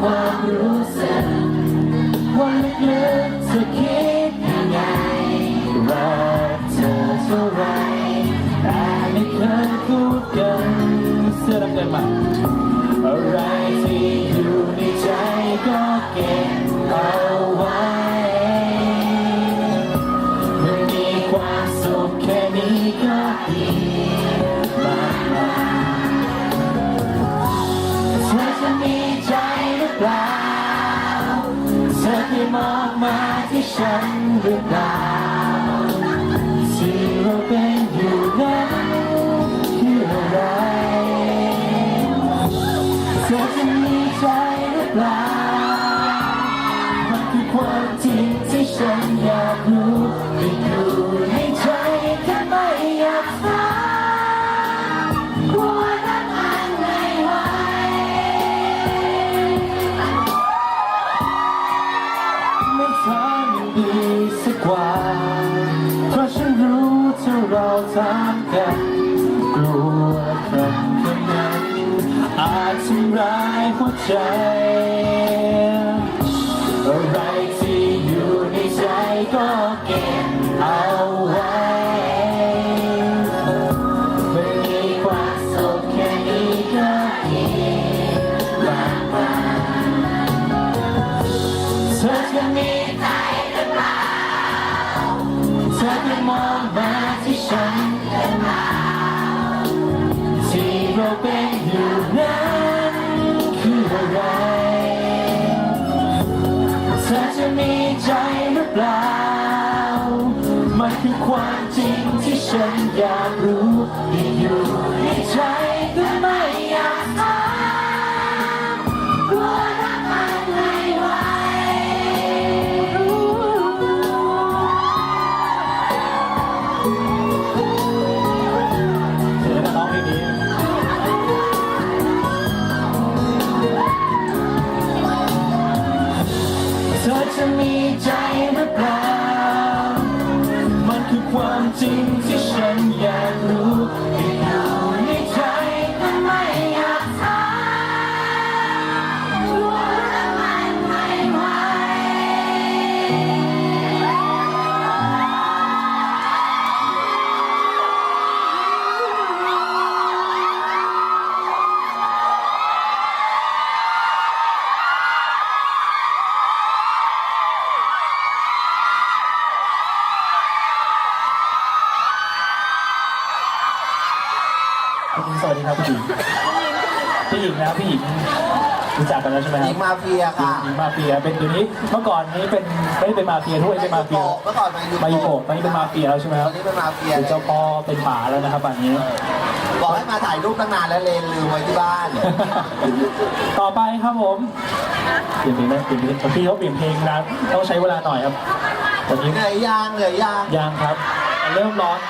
ความรู้สึกว่าลึกๆจะคิดยังไงรักเธอเท่าไรแต่ไม่เคยพูดกันเสื้อดำเกินมาอะไรที่อยู่ในใจก็เก็บเอาไว้มันมีความสุขแค่นี้ก็ดี มองมาที่ฉันหรือเปล่าที่เราเป็นอยู่นั้นคืออะไรเธอจะมีใจหรือเปล่ามันคือความจริงที่ฉันอยากรู้ ไม่ทำยังดีสักกว่า เพราะฉันรู้ถ้าเราทำกัน กลัวคำคำนั้นอาจทำร้ายหัวใจ เราเป็นอยู่นั้นคืออะไรเธอจะมีใจหรือเปล่า มันคือความจริงที่ฉันอยากรู้ที่อยู่ในใจก็ไม่ คื คุณหญิงสวัสดีครับคุณหญิงพี่หญิงนะครับพี่หญิงรู้จักกันแล้วใช่ไหมคหรัญิบงมาเฟียค่ะหญิงมาเฟียเป็นอยู่นี้เมื่อก่อนนี้เป็นไม่ได้เป็นมาเฟียทุกวันนี้เป็นมาเฟียเมื่อก่อนมายูมายุโกะตอนนี้เป็นมาเฟียแล้วใช่ไหมตคอรันบนี้เป็นมาเฟียเป็นเจ้าพ่อเป็นหมาแล้วนะครับป่านนี้ บอกให้มาถ่ายรูปตั้งนานแล้วเลนลืมไว้ที่บ้าน ต่อไปครับผมเปลี่ยนเพลงไหมเปลี่ยนเพลงพี่เขาเปลี่ยนเพลงนะต้องใช้เวลาหน่อยครับตอนนี้เหนื่อยยางเหนื่อยยางยังครับ เริ่มร้อน